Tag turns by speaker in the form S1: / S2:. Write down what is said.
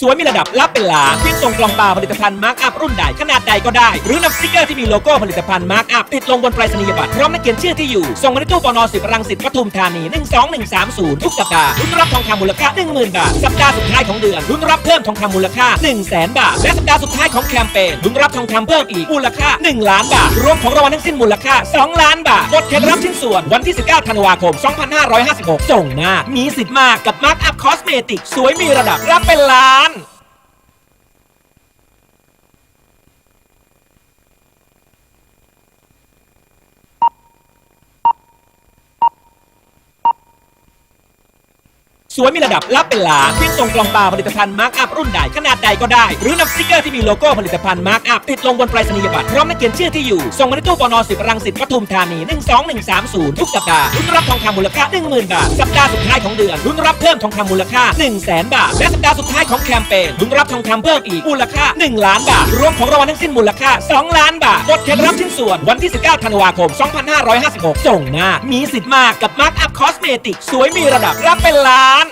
S1: สวยมีระดับรับเป็นล้านเพียงส่งกล่องเปล่าผลิตภัณฑ์มาร์กอัพรุ่นใดขนาดใดก็ได้ หรือนำสติกเกอร์ที่มีโลโก้ผลิตภัณฑ์มาร์กอัพติดลงบนไปรษณียบัตรพร้อมและเขียนชื่อที่อยู่ ส่งมาที่ตู้ปน10รังสิตปทุมธานี 12130 ทุกสัปดาห์ลุ้นรับทองคำมูลค่า 10,000 บาท สัปดาห์สุดท้ายของเดือนลุ้นรับเพิ่มทองคำมูลค่า 100,000 บาท และสัปดาห์สุดท้ายของแคมเปญลุ้นรับทองคำเพิ่มอีกมูลค่า 1 ล้านบาท รวมของรางวัลทั้งสิ้นมูลค่า 2 ล้านบาทกดเขตรับชิ้นส่วนวันที่ 19 ธันวาคม 2556 ส่งหน้ามีสิทธิ์มากกับมาร์กอัพคอสเมติกสวยมีระดับรับเป็นล้าน สวยมีระดับรับเป็นลานเพียงส่งกล่องเปล่าผลิตภัณฑ์มาร์กอัพรุ่นใดขนาดใดก็ได้ หรือนำสติกเกอร์ที่มีโลโก้ผลิตภัณฑ์มาร์กอัพติดลงบนไปรษณียบัตรพร้อมและเขียนชื่อที่อยู่ ส่งมาที่ตู้ปน10รังสิตปทุมธานี 12130 ทุกสัปดาห์ลุ้นรับทองคำมูลค่า 10,000 บาท สัปดาห์สุดท้ายของเดือนลุ้นรับเพิ่มทองคำมูลค่า 100,000 บาท และสัปดาห์สุดท้ายของแคมเปญลุ้นรับทองคำเพิ่มอีกมูลค่า 1 ล้านบาท รวมของรางวัลทั้งสิ้นมูลค่า 2 ล้านบาทกดเขตรับชิ้นส่วนวันที่ 19 ธันวาคม 2556 ส่งหน้ามีสิทธิ์มากกับมาร์กอัพคอสเมติกสวยมีระดับรับเป็นล้าน